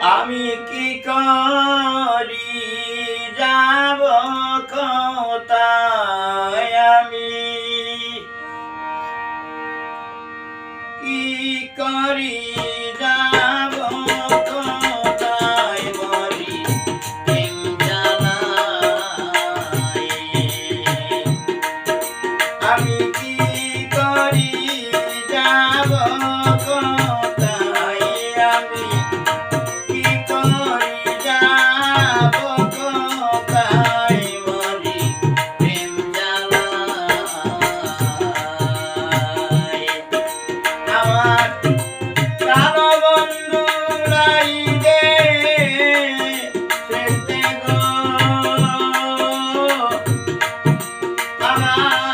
আমি কি করি যাব কোথায় আমি? কি করি যাব ना